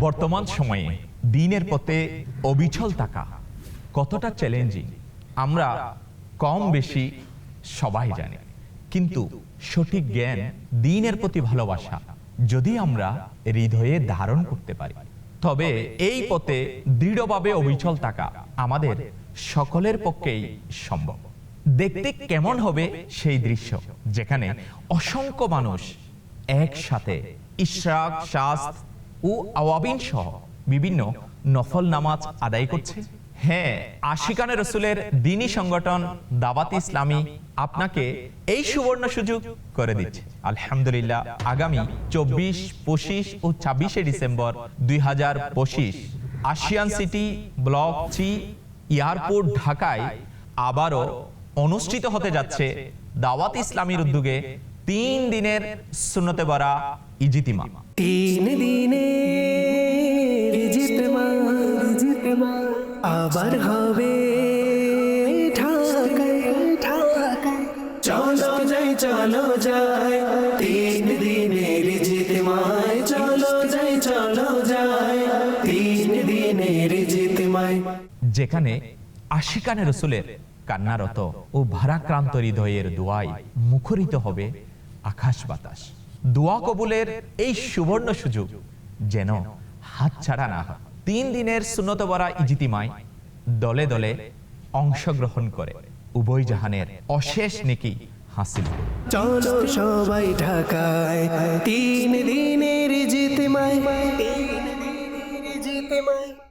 বর্তমান সময়ে দিনের পথে অবিচল থাকা কতটা চ্যালেঞ্জিং আমরা কম বেশি সবাই জানি। কিন্তু সঠিক জ্ঞান, দিনের প্রতি ভালোবাসা, যদি আমরা হৃদয়ে ধারণ করতে পারি, তবে এই পথে দৃঢ়ভাবে অবিচল থাকা আমাদের সকলের পক্ষেই সম্ভব। দেখতে কেমন হবে সেই দৃশ্য, যেখানে অসংখ্য মানুষ একসাথে ইশরাক, শাস্ত ও আওয়াবিন সহ বিভিন্ন নফল নামাজ আদায় করছে। হ্যাঁ আশিকানে রসুলের দিনী সংগঠন দাওয়াত ইসলামী আপনাকে এই সুবর্ণ সুযোগ করে দিচ্ছে। আলহামদুলিল্লাহ, আগামী চব্বিশ, পঁচিশ ও ছাব্বিশে ডিসেম্বর দুই Ashiyan city block three airport ঢাকায় আবারও অনুষ্ঠিত হতে যাচ্ছে দাওয়াত ইসলামীর উদ্যোগে তিন দিনের সুন্নতে বরা ইজিতিমা। তিন দিনে আবার হবে ঢাকায় ঢাকায় চলো যাই চলো যাই তিন দিনের জিতমায় চলো যাই চলো যাই তিন দিনের জিতমায় যেখানে আশিকানে রসুলের কান্নারত ও ভারাক্রান্ত হৃদয়ের দোয়ায় মুখরিত হবে আকাশ বাতাস। দোয়া কবুলের এই সুবর্ণ সুযোগ যেন হাত ছাড়া না হয় তিন দিনের সুন্নত বরা ইজিতিমায় দলে দলে অংশগ্রহণ করে উভয় জাহানের অশেষ নেকি হাসিল। চলো সবাই ঢাকায়, তিন দিনের জিতমায় তিন দিনের জিতমায়